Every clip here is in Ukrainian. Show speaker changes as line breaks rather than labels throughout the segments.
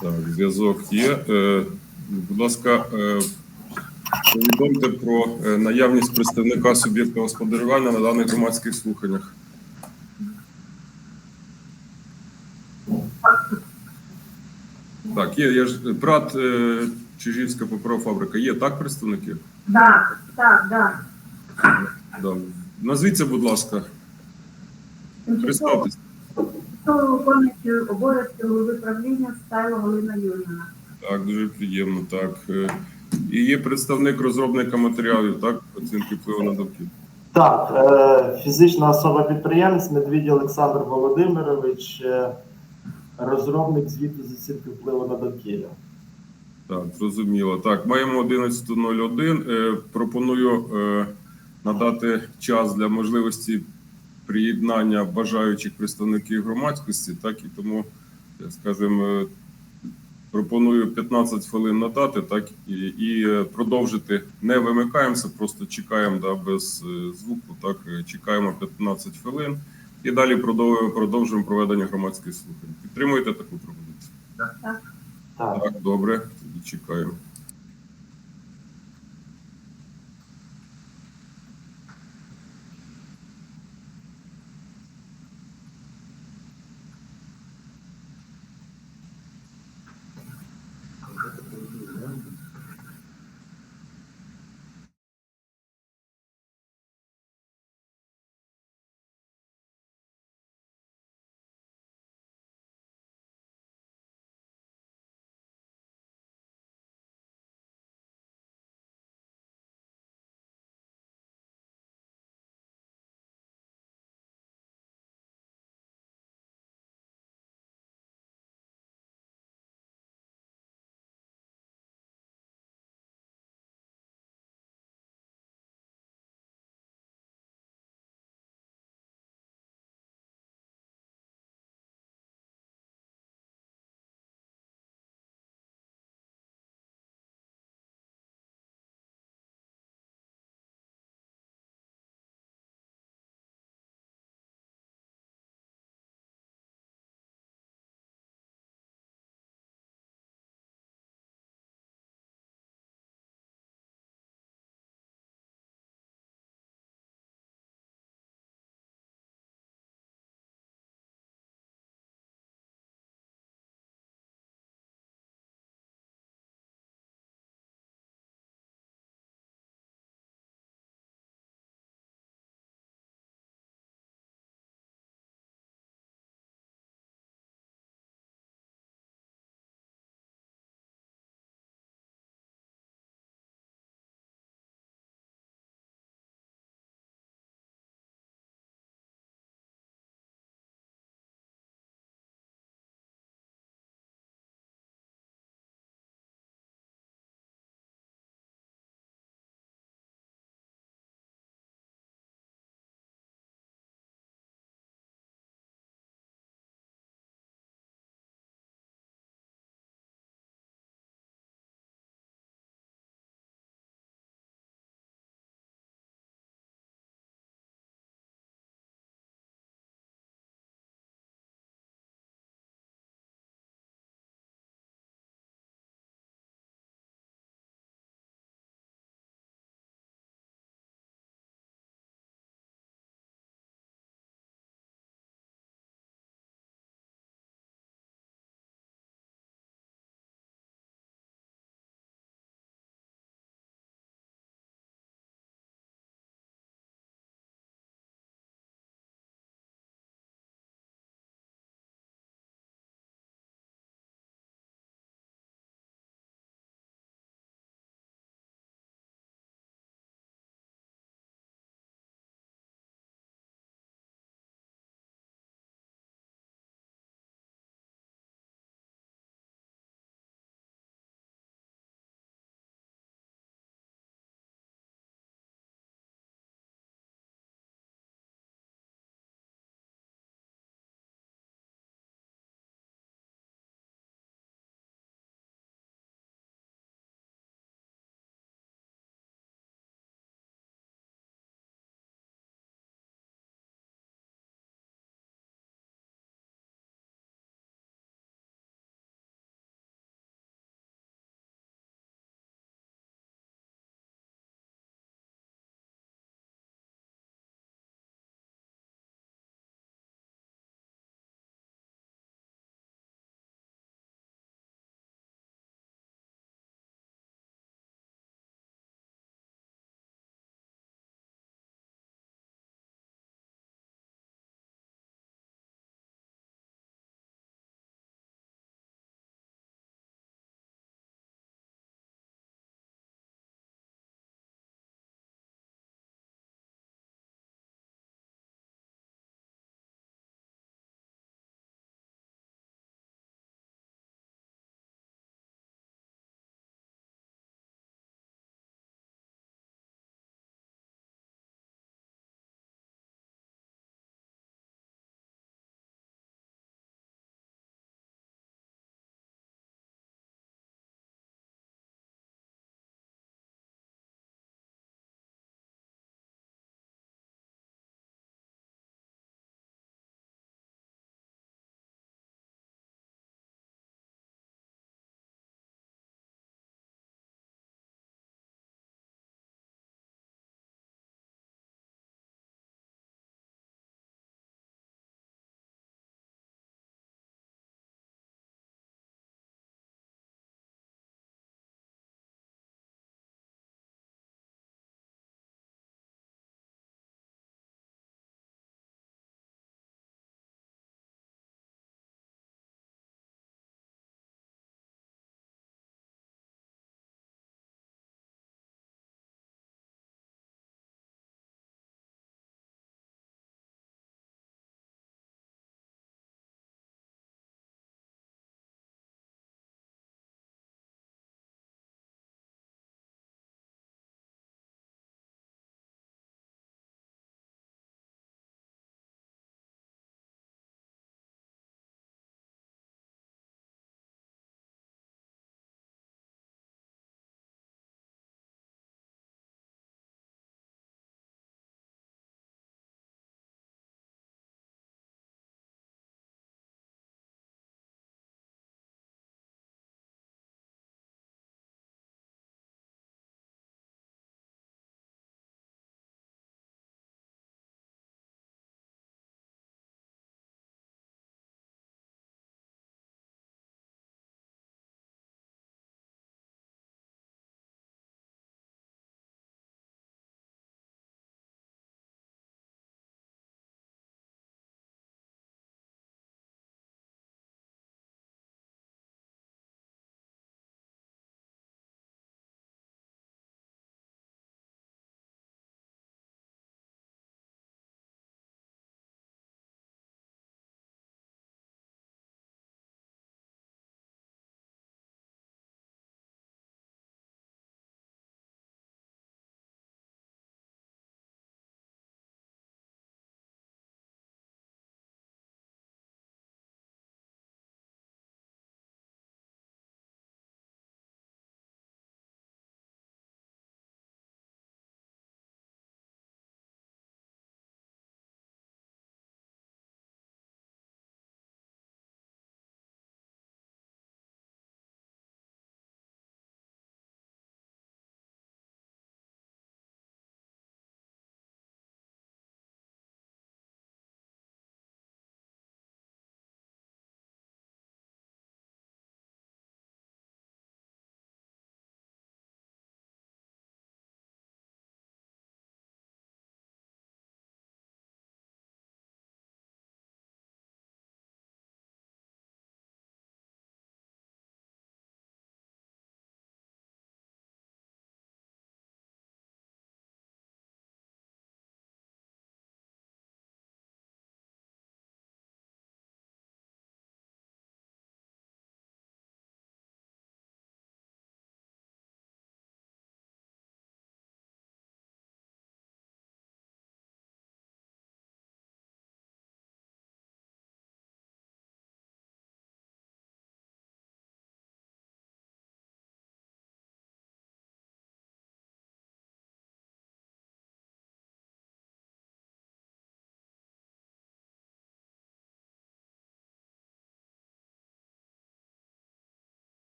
Так, зв'язок є. Е, Будь ласка, е, повідомте про е, наявність представника суб'єкта господарювання на даних громадських слуханнях. Так, є, є ж брат Чижівська паперова фабрика. Є так представники?
Так, так, так.
Да. Назвіться, будь ласка,
Тимчасово
представтесь.
Тимчасово виконуючи обов'язки голови правління Стайла Галина Юрівна.
Так, дуже приємно. Так. Е, І є представник розробника матеріалів, так, оцінки впливу на довкілля.
Так, е, фізична особа підприємець Медвідь Олександр Володимирович, е, розробник звіту з оцінки впливу на довкілля.
Так, зрозуміло. Так, маємо 11.01. Е, пропоную надати час для можливості приєднання бажаючих представників громадськості, так і тому, я скажімо, е, пропоную 15 хвилин надати, так і, і е, продовжити. Не вимикаємося, просто чекаємо да, без е, звуку. Так, е, чекаємо 15 хвилин і далі продовжуємо, продовжуємо проведення громадських слухань. Підтримуєте таку пропозицію?
Так.
Так, добре, тоді чекаємо.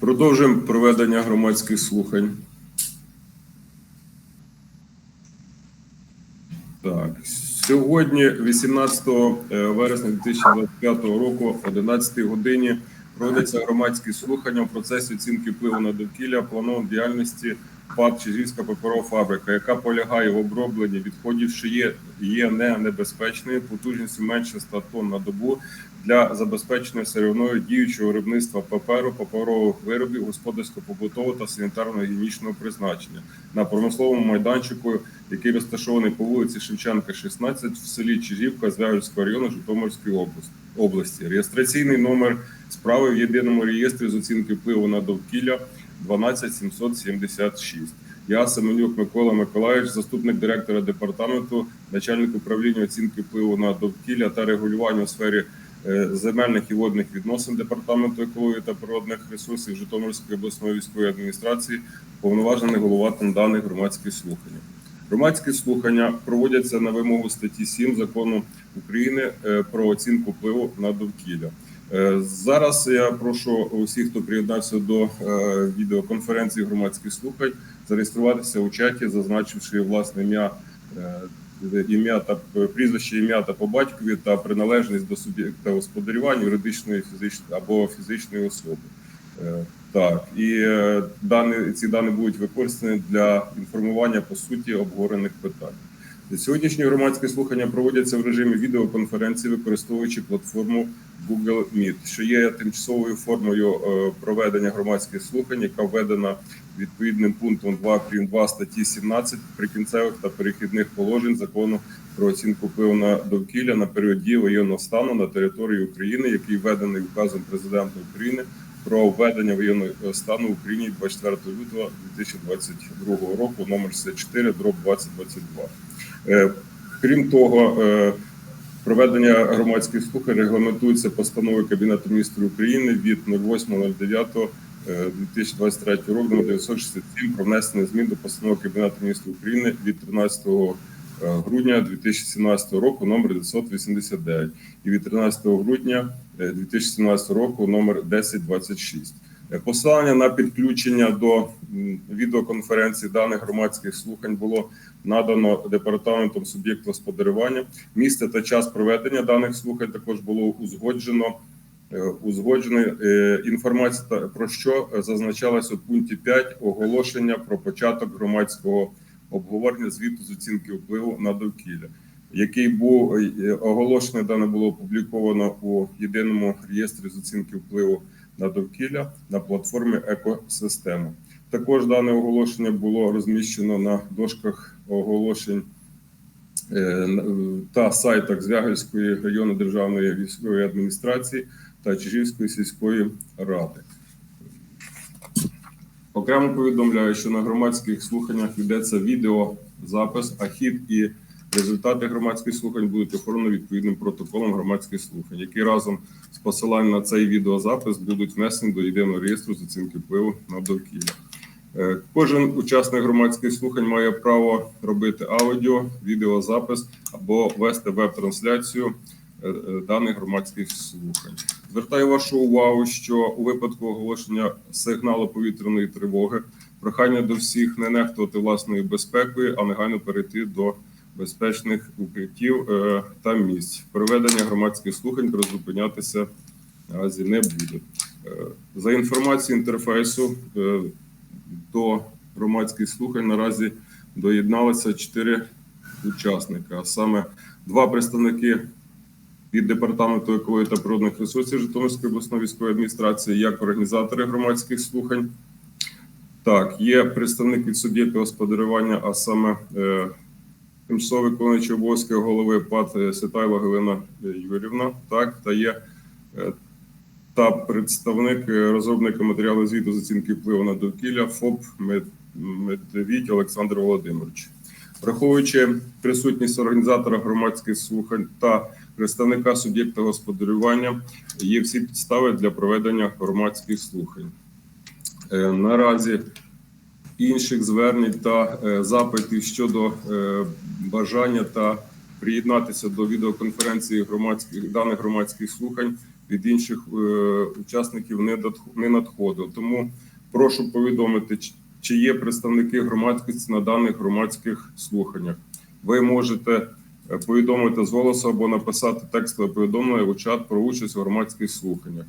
Продовжуємо проведення громадських слухань. Так, сьогодні, 18 вересня 2025 року, о 11 годині, проводяться громадські слухання в процесі оцінки впливу на довкілля планом діяльності ПАД Чижівська паперова фабрика, яка полягає в обробленні відходів, що є, є не небезпечною, потужністю менше 100 тонн на добу для забезпечення сировиною діючого виробництва паперу, паперових виробів, господарсько-побутового та санітарно-гігієнічного призначення на промисловому майданчику, який розташований по вулиці Шевченка, 16 в селі Чижівка Звягельського району Житомирської області. Реєстраційний номер справи в єдиному реєстрі з оцінки впливу на довкілля 12776. Я Семенюк Микола Миколаївич, заступник директора департаменту, начальник управління оцінки впливу на довкілля та регулювання у сфері земельних і водних відносин департаменту екології та природних ресурсів Житомирської обласної військової адміністрації, повноважений голова даних громадських слухань. Громадські слухання проводяться на вимогу статті 7 закону України е, про оцінку впливу на довкілля. Е, Зараз я прошу усіх, хто приєднався до е, відеоконференції громадських слухань, зареєструватися у чаті, зазначивши власне ім'я, е, ім'я та прізвище, ім'я та по батькові та приналежність до суб'єкта господарювання юридичної фізичної або фізичної особи. Е, Так, і е, дані ці дані будуть використані для інформування по суті обговорених питань. Сьогоднішні громадські слухання проводяться в режимі відеоконференції, використовуючи платформу Google Meet, що є тимчасовою формою е, проведення громадських слухань, яка введена відповідним пунктом 2 прим. 2 статті 17 прикінцевих та перехідних положень закону про оцінку впливу на довкілля на період дії воєнного стану на території України, який введений указом президента України про введення воєнного стану в Україні 24 лютого 2022 року, номер 64, дроб 2022. Е, Крім того, е, проведення громадських слухань регламентується постановою Кабінету міністрів України від 08.09.2023 року номер 967 про внесення змін до постанови Кабінету міністрів України від 13 грудня 2017 року номер 989 і від 13 грудня е, 2017 року номер 1026. Е, Посилання на підключення до відеоконференції даних громадських слухань було надано департаментом суб'єкту господарювання. Місце та час проведення даних слухань також було узгоджено. Е, Узгоджена е, інформація про що зазначалось у пункті 5 оголошення про початок громадського обговорення звіту з оцінки впливу на довкілля, який був е, оголошений, дане було опубліковано у єдиному реєстрі з оцінки впливу на довкілля на платформі Екосистема. Також дане оголошення було розміщено на дошках оголошень е, та сайтах Звягельської районної державної військової адміністрації та Чижівської сільської ради. Окремо повідомляю, що на громадських слуханнях ведеться відеозапис, а хід і результати громадських слухань будуть оформлені відповідним протоколом громадських слухань, які разом з посиланням на цей відеозапис будуть внесені до єдиного реєстру з оцінки впливу на довкілля. Е, Кожен учасник громадських слухань має право робити аудіо, відеозапис або вести веб-трансляцію даних громадських слухань. Звертаю вашу увагу, що у випадку оголошення сигналу повітряної тривоги прохання до всіх не нехтувати власною безпекою, а негайно перейти до безпечних укриттів е, та місць. Проведення громадських слухань роззупинятися наразі не буде. Е, За інформацією інтерфейсу е, до громадських слухань наразі доєдналися чотири учасника, а саме два представники від департаменту екології та природних ресурсів Житомирської обласної військової адміністрації як організатори громадських слухань. Так, є представник від суб'єкту господарювання, а саме е, тимчасово виконуючий обов'язки голови ПАТ е, Ситайла Галина е, Юрівна. Так, та є е, та представник е, розробника матеріалу звіту з оцінки впливу на довкілля ФОП Мед- Медвідь Олександр Володимирович. Враховуючи присутність організатора громадських слухань та представника суб'єкта господарювання, є всі підстави для проведення громадських слухань. Е, Наразі інших звернень та е, запитів щодо е, бажання та приєднатися до відеоконференції громадських даних громадських слухань від інших учасників не надходило. Тому прошу повідомити, чи- є представники громадськості на даних громадських слуханнях. Ви можете повідомити з голосу або написати текстове повідомлення у чат про участь у громадських слуханнях.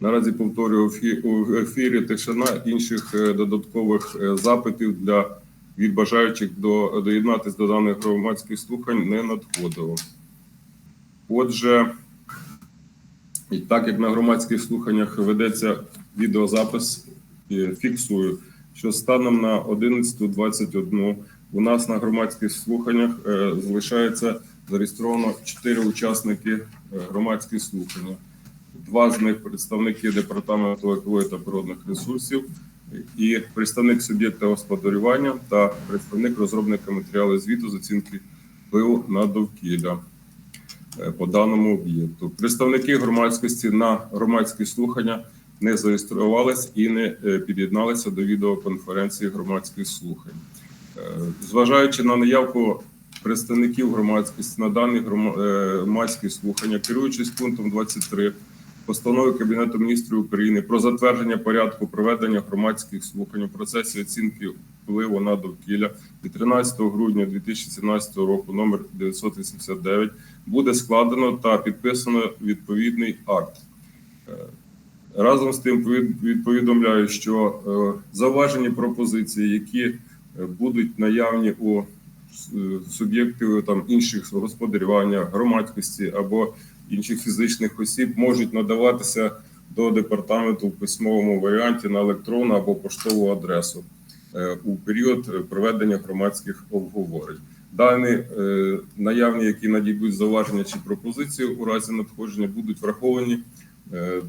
Наразі повторюю у ефірі тишина інших е, додаткових е, запитів для від бажаючих до доєднатися до даних громадських слухань не надходило. Отже, і так як на громадських слуханнях ведеться відеозапис, фіксую, що станом на 11.21 у нас на громадських слуханнях е, залишається зареєстровано 4 учасники е, громадських слухань. Два з них представники департаменту екології та природних ресурсів, і представник суб'єкта господарювання та представник розробника матеріалу звіту з оцінки впливу на довкілля е, по даному об'єкту. Представники громадськості на громадські слухання не зареєструвались і не під'єдналися до відеоконференції громадських слухань. Е, Зважаючи на наявку представників громадськості на дані е, громадські слухання, керуючись пунктом 23 постанови Кабінету міністрів України про затвердження порядку проведення громадських слухань у процесі оцінки впливу на довкілля від 13 грудня 2017 року, номер 989, буде складено та підписано відповідний акт. Е, Разом з тим повід- повідомляю, що зауважені пропозиції, які будуть наявні у е, суб'єктів там інших господарювання, громадськості або інших фізичних осіб, можуть надаватися до департаменту в письмовому варіанті на електронну або поштову адресу е, у період е, проведення громадських обговорень. Дані е, наявні, які надійдуть зауваження чи пропозиції у разі надходження, будуть враховані е,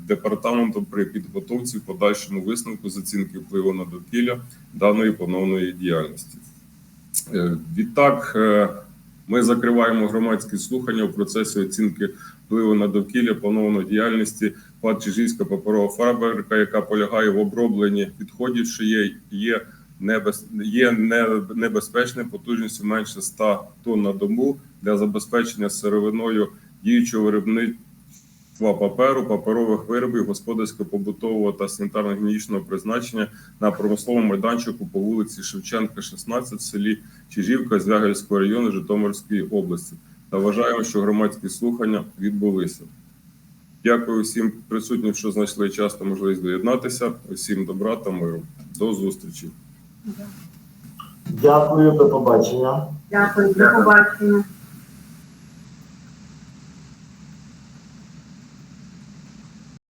департаментом при підготовці подальшому висновку з оцінки впливу на довкілля даної поновної діяльності. Е, Відтак, е, ми закриваємо громадські слухання у процесі оцінки впливу на довкілля поновної діяльності Чижівська паперова фабрика, яка полягає в обробленні відходів, що є, є, небез, є не- небезпечним потужністю менше 100 тонн на добу для забезпечення сировиною діючого виробництва паперу, паперових виробів, господарського, побутового та санітарно-гігієнічного призначення на промисловому майданчику по вулиці Шевченка, 16 в селі Чижівка Звягельського району Житомирської області. Та вважаємо, що громадські слухання відбулися. Дякую всім присутнім, що знайшли час та можливість доєднатися. Усім добра та миру. До зустрічі.
Дякую, до побачення.
Дякую, до побачення.